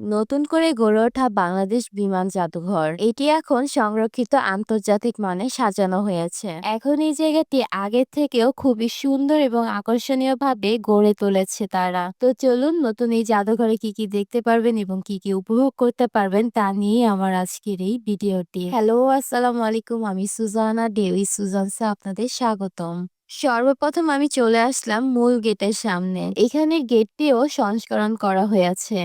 নতুন করে গড়ে ওঠা বাংলাদেশ বিমান জাদুঘর, এটি এখন সংরক্ষিত আন্তর্জাতিক মানে সাজানো হয়েছে। এখন এই জায়গাটি আগের থেকেও খুবই সুন্দর এবং আকর্ষণীয় ভাবে গড়ে তুলেছে তারা। তো চলুন নতুন এই জাদুঘরে কি কি দেখতে পারবেন এবং কি কি উপভোগ করতে পারবেন তা নিয়ে আমার আজকের এই ভিডিওটি। হ্যালো, আসসালামু আলাইকুম, আমি সুজানা ডেউই সুজানসে আপনাদের স্বাগতম। সর্বপ্রথম আমি চলে আসলাম মূল গেটের সামনে। এখানে গেটটিও সংস্করণ করা হয়েছে।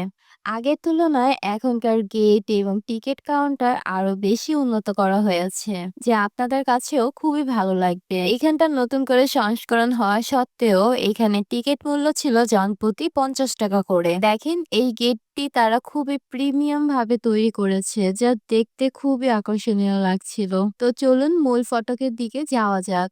আগের তুলনায় এখনকার গেট এবং টিকিট কাউন্টার আরও বেশি উন্নত করা হয়েছে, যে আপনাদের কাছেও খুবই ভালো লাগবে। এখানটা নতুন করে সংস্করণ হওয়া সত্ত্বেও এখানে টিকিট মূল্য ছিল জনপ্রতি পঞ্চাশ টাকা করে। দেখেন, এই গেটটি তারা খুবই প্রিমিয়াম ভাবে তৈরি করেছে, যা দেখতে খুবই আকর্ষণীয় লাগছিল। তো চলুন মূল ফটকের দিকে যাওয়া যাক।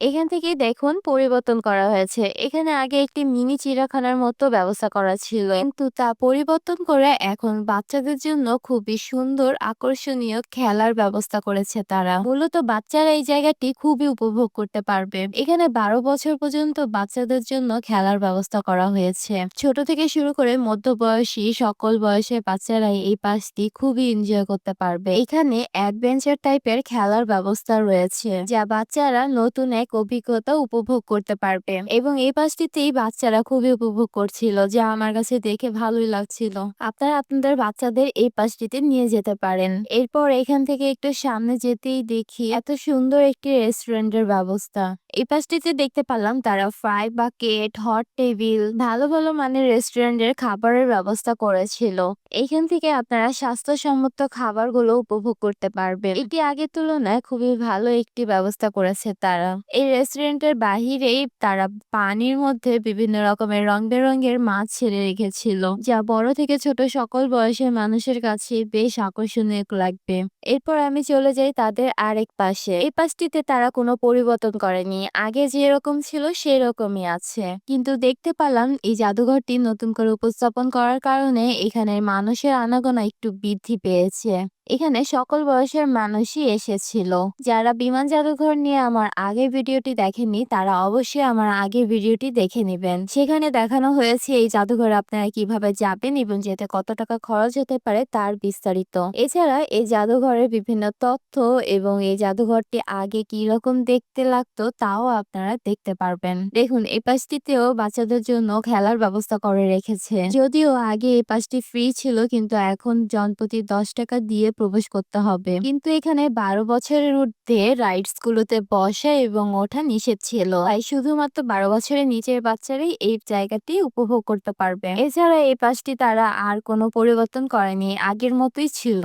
এখান থেকে দেখুন পরিবর্তন করা হয়েছে। এখানে আগে একটি মিনি চিড়িয়াখানার মতো ব্যবস্থা করা ছিল। কিন্তু তা পরিবর্তন করে এখন বাচ্চাদের জন্য খুবই সুন্দর, আকর্ষণীয় খেলার ব্যবস্থা করেছে তারা। মূলত বাচ্চারা এই জায়গাটি খুবই উপভোগ করতে পারবে। এখানে বারো বছর পর্যন্ত বাচ্চাদের জন্য খেলার ব্যবস্থা করা হয়েছে। ছোট থেকে শুরু করে মধ্যবয়সী সকল বয়সের বাচ্চারাই এই পাশটি খুবই এনজয় করতে পারবে। এখানে অ্যাডভেঞ্চার টাইপের খেলার ব্যবস্থা রয়েছে, যা বাচ্চারা নতুন এক অভিজ্ঞতা উপভোগ করতে পারবে। এবং এই পাশটিতেই বাচ্চারা খুবই উপভোগ করছিল, যা আমার কাছে দেখে ভালোই লাগছিল। আপনারা আপনাদের বাচ্চাদের এই পাশটিতে নিয়ে যেতে পারেন। এরপর এখান থেকে একটু সামনে যেতেই দেখি, এত সুন্দর একটি রেস্টুরেন্টের ব্যবস্থা। এই পাশটিতে দেখতে পারলাম তারা ফ্রাই বাকেট হট টেবিল ভালো ভালো মানের রেস্টুরেন্টের খাবারের ব্যবস্থা করেছিল। এইখান থেকে আপনারা স্বাস্থ্যসম্মত খাবারগুলো উপভোগ করতে পারবেন। এটি আগের তুলনায় খুবই ভালো একটি ব্যবস্থা করেছে তারা। এই রেস্টুরেন্টের বাহিরেই তারা পানির মধ্যে বিভিন্ন রকমের রং বেরঙের মাছ ছেড়ে রেখেছিল, যা বড় থেকে ছোট সকল বয়সের মানুষের কাছে বেশ আকর্ষণীয় লাগবে। এরপর আমি চলে যাই তাদের আরেক পাশে। এই পাশটিতে তারা কোনো পরিবর্তন করেনি। আগে যেরকম ছিল সেরকমই আছে। কিন্তু দেখতে পেলাম এই জাদুঘরটি নতুন করে উপস্থাপন করার কারণে এখানের মানুষের আনাগোনা একটু বৃদ্ধি পেয়েছে। এখানে সকল বয়সের মানুষই এসেছিল। যারা বিমান জাদুঘর নিয়ে আমার আগের ভিডিওটি দেখেননি, তারা অবশ্যই আমার আগের ভিডিওটি দেখে নেবেন। সেখানে দেখানো হয়েছে এই জাদুঘরে আপনারা কীভাবে যাবেন এবং যেতে কত টাকা খরচ হতে পারে তার বিস্তারিত। এছাড়া এই জাদুঘরের বিভিন্ন তথ্য এবং এই জাদুঘরটি আগে কি রকম দেখতে লাগতো, তাও আপনারা দেখতে পারবেন। দেখুন, এই পাশটিতেও বাচ্চাদের জন্য খেলার ব্যবস্থা করে রেখেছে। যদিও আগে এই পাশটি ফ্রি ছিল, কিন্তু এখন জনপ্রতি দশ টাকা দিয়ে প্রবেশ করতে হবে। কিন্তু এখানে বারো বছরের ঊর্ধ্বে রাইডস গুলোতে বসা এবং ওঠা নিষেধ ছিল। তাই শুধুমাত্র বারো বছরের নিচের বাচ্চারাই এই জায়গাটি উপভোগ করতে পারবে। এছাড়া এই পাশটি তারা আর কোনো পরিবর্তন করেনি, আগের মতোই ছিল।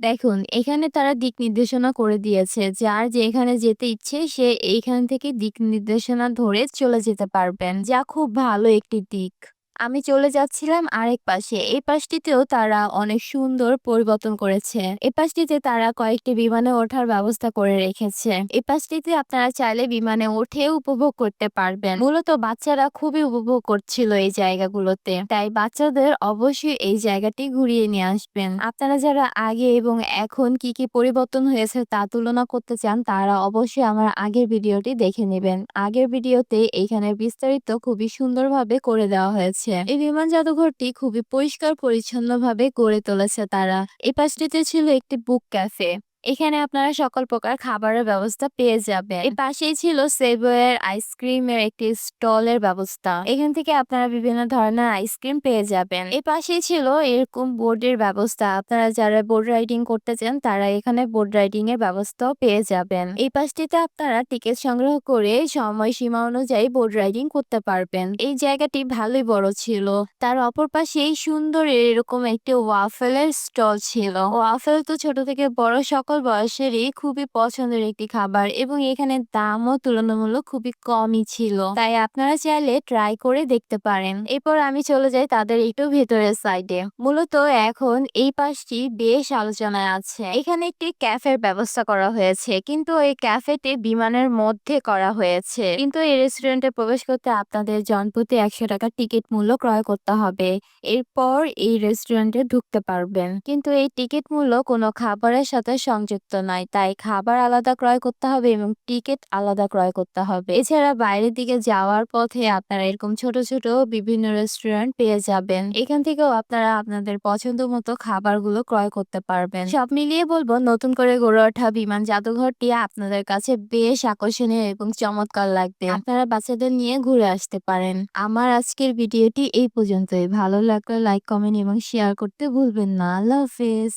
দেখুন, এখানে তারা দিক নির্দেশনা করে দিয়েছে যার যেখানে যেতে ইচ্ছে, সে এইখান থেকে দিক নির্দেশনা ধরে চলে যেতে পারবেন। যা খুব ভালো একটি দিক। আমি চলে যাচ্ছিলাম আরেক পাশে। এই পাশটিতেও তারা অনেক সুন্দর পরিবর্তন করেছে। এই পাশটিতে তারা কয়েকটি বিমানে ওঠার ব্যবস্থা করে রেখেছে। এই পাশটিতে আপনারা চাইলে বিমানে উঠে উপভোগ করতে পারবেন। মূলত বাচ্চারা খুবই উপভোগ করছিল এই জায়গাগুলোতে। তাই বাচ্চাদের অবশ্যই এই জায়গাটি ঘুরিয়ে নিয়ে আসবেন। আপনারা যারা আগে এবং এখন কি কি পরিবর্তন হয়েছে তা তুলনা করতে চান, তারা অবশ্যই আমার আগের ভিডিওটি দেখে নেবেন। আগের ভিডিওতে এখানে বিস্তারিত খুবই সুন্দরভাবে করে দেওয়া হয়েছে। এই বিমান জাদুঘরটি খুবই পরিষ্কার পরিচ্ছন্ন ভাবে গড়ে তুলেছে তারা। এই পাশটিতে ছিল একটি বুক ক্যাফে। এখানে আপনারা সকল প্রকার খাবারের ব্যবস্থা পেয়ে যাবেন। এর পাশেই ছিল সেবয়ের আইসক্রিমের একটি স্টলের ব্যবস্থা। এখান থেকে আপনারা বিভিন্ন ধরনের আইসক্রিম পেয়ে যাবেন। এই পাশেই ছিল এরকম বোর্ডের ব্যবস্থা। আপনারা যারা বোর্ড রাইডিং করতে চান, তারা এখানে বোর্ড রাইডিং এর ব্যবস্থাও পেয়ে যাবেন। এই পাশটিতে আপনারা টিকিট সংগ্রহ করে সময় সীমা অনুযায়ী বোর্ড রাইডিং করতে পারবেন। এই জায়গাটি ভালোই বড় ছিল। তার অপর পাশেই সুন্দর এরকম একটি ওয়াফেলের স্টল ছিল। ওয়াফেল তো ছোট থেকে বড় সকল সকল বয়সেরই খুবই পছন্দের একটি খাবার এবং এখানে দামও তুলনামূলক খুবই কমই ছিল। তাই আপনারা চাইলে ট্রাই করে দেখতে পারেন। এরপর আমি চলে যাই তাদের একটু ভেতরের সাইডে মূলত এখন এই পাশটি বেশ আলোচনায় আছে। এখানে একটি ক্যাফের ব্যবস্থা করা হয়েছে, কিন্তু এই ক্যাফেটি বিমানের মধ্যে করা হয়েছে। কিন্তু এই রেস্টুরেন্টে প্রবেশ করতে আপনাদের জনপ্রতি একশো টাকা টিকিট মূল্য ক্রয় করতে হবে। এরপর এই রেস্টুরেন্টে ঢুকতে পারবেন। কিন্তু এই টিকিট মূল্য কোনো খাবারের সাথে সংযুক্ত নয়। তাই খাবার আলাদা ক্রয় করতে হবে এবং টিকিট আলাদা ক্রয় করতে হবে। এছাড়া বাইরের দিকে যাওয়ার পথে আপনারা এরকম ছোট ছোট বিভিন্ন রেস্টুরেন্ট পেয়ে যাবেন। এখান থেকেও আপনারা আপনাদের পছন্দ মতো খাবারগুলো ক্রয় করতে পারবেন। সব মিলিয়ে বলব, নতুন করে গড়ে ওঠা বিমান জাদুঘরটি আপনাদের কাছে বেশ আকর্ষণীয় এবং চমৎকার লাগবে। আপনারা বাচ্চাদের নিয়ে ঘুরে আসতে পারেন। আমার আজকের ভিডিওটি এই পর্যন্তই। ভালো লাগলে লাইক কমেন্ট এবং শেয়ার করতে ভুলবেন না। আল্লাহ হাফেজ।